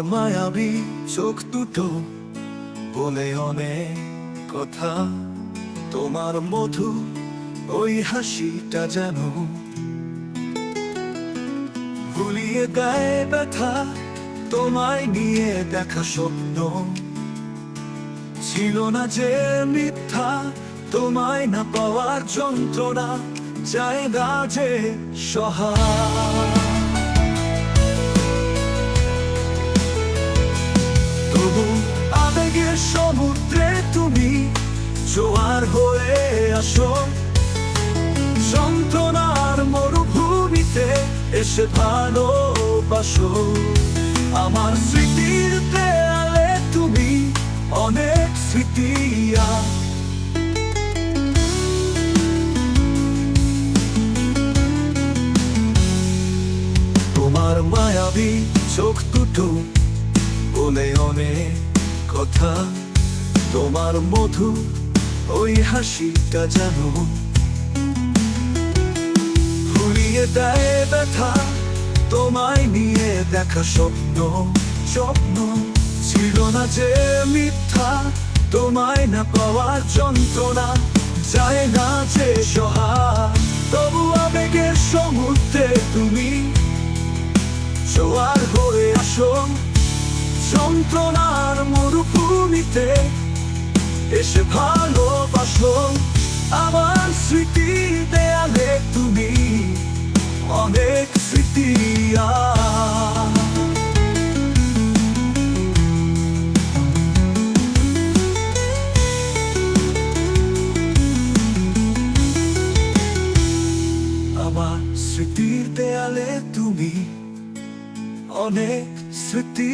মায়াবী চোখ দুটো বলে অনেক কথা। তোমার মধু ওই হাসিটা যেন ভুলিয়ে গায়ে ব্যথা তোমায় নিয়ে দেখা স্বপ্ন। ছিল না যে মিথ্যা তোমায় না পাওয়ার যন্ত্রণা চায় না যে সহায়। জোয়ার হয়ে আসো। যন্ত্রণার মরুভূমিতে এসে ভালোবাসো। আমার স্মৃতির দেয়ালে তুমি অনেক স্মৃতিয়া। তোমার মায়াবী চোখ দুটো বলে অনেক কথা। তোমার মধু ওই হাসিটা জানো? ভুলিয়ে দেয় ব্যথা, তোমায় নিয়ে দেখা স্বপ্ন স্বপ্ন ছিল না যে মিথ্যা, তোমায় না পাওয়ার যন্ত্রণা, যায় না যে সহায়। তবু আবেগের সমুদ্রে তুমি জোয়ার হয়ে আসো, যন্ত্রণার মরুভূমিতে। এসে ভালোবাসো আমার স্মৃতি দেয়ালে তুমি। অনেক স্মৃতি আমার স্মৃতির দেয়ালে তুমি। অনেক স্মৃতি